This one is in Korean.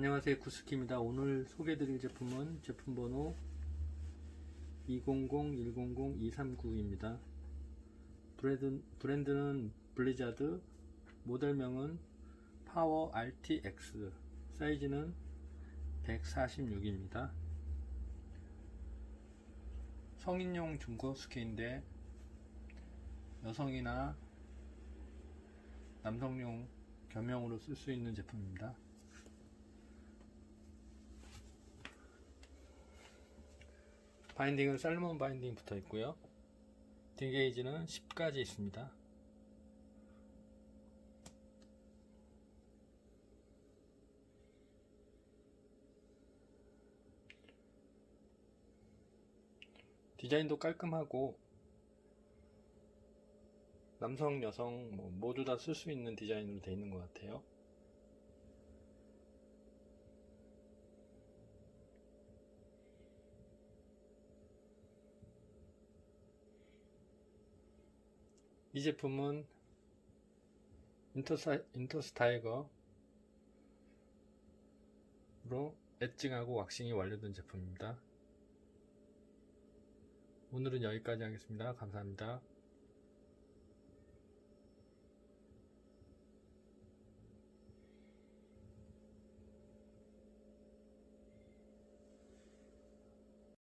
안녕하세요 구스키입니다. 오늘 소개해드릴 제품은 제품 번호 200-100-239입니다. 브랜드, 브랜드는 블리자드 모델명은 파워 RTX 사이즈는 146입니다. 성인용 중고 스키인데 여성이나 남성용 겸용으로 쓸 수 있는 제품입니다 바인딩은 살몬 바인딩 붙어 있고요. 딜게이지는 10까지 있습니다. 디자인도 깔끔하고 남성, 여성 뭐 모두 다 쓸 수 있는 디자인으로 되어 있는 것 같아요. 이 제품은 인터사, 인터스 타이거로 엣징하고 왁싱이 완료된 제품입니다. 오늘은 여기까지 하겠습니다. 감사합니다.